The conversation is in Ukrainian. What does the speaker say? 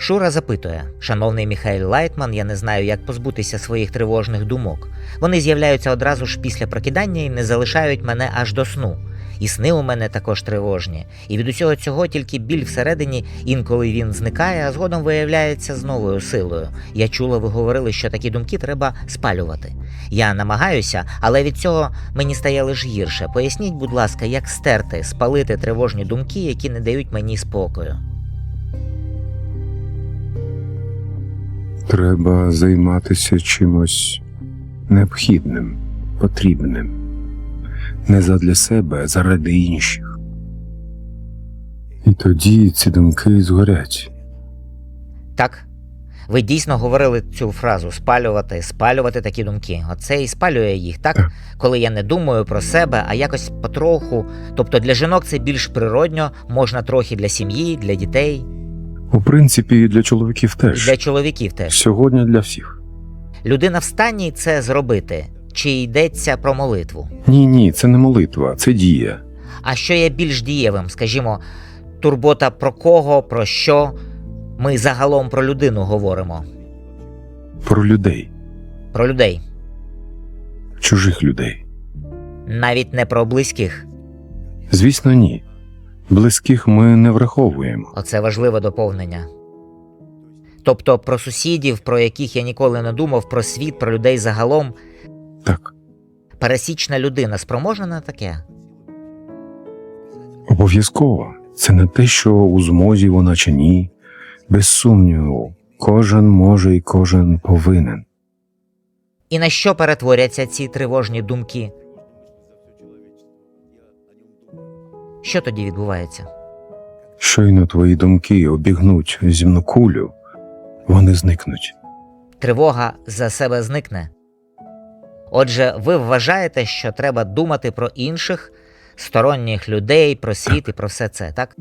Шура запитує: Шановний Міхаель Лайтман, я не знаю, як позбутися своїх тривожних думок. Вони з'являються одразу ж після прокидання і не залишають мене аж до сну. І сни у мене також тривожні. І від усього цього тільки біль всередині, інколи він зникає, а згодом виявляється з новою силою. Я чула, ви говорили, що такі думки треба спалювати. Я намагаюся, але від цього мені стає лише гірше. Поясніть, будь ласка, як стерти, спалити тривожні думки, які не дають мені спокою. Треба займатися чимось необхідним, потрібним. Не задля себе, а заради інших. І тоді ці думки згорять. Так? Ви дійсно говорили цю фразу спалювати, спалювати такі думки. Оце і спалює їх, так? Так. Коли я не думаю про себе, а якось потроху. Тобто для жінок це більш природньо, можна трохи для сім'ї, для дітей, У принципі, і для чоловіків теж. для чоловіків теж. Сьогодні для всіх. Людина в стані це зробити. Чи йдеться про молитву? Ні, ні, це не молитва, це дія. А що є більш дієвим, скажімо, турбота про кого, про що? Ми загалом про людину говоримо, Про людей, про людей, чужих людей. навіть не про близьких. Звісно, ні. Близьких ми не враховуємо. Оце важливе доповнення. Тобто про сусідів, про яких я ніколи не думав, про світ, про людей загалом. Так, Пересічна людина спроможна на таке? обов'язково. Це не те, що у змозі вона чи ні. Без сумніву, кожен може і кожен повинен. І на що перетворяться ці тривожні думки? Що тоді відбувається? Щойно твої думки обігнуть земну кулю, вони зникнуть. Тривога за себе зникне. Отже, ви вважаєте, що треба думати про інших, сторонніх людей, про світ і про все це, так?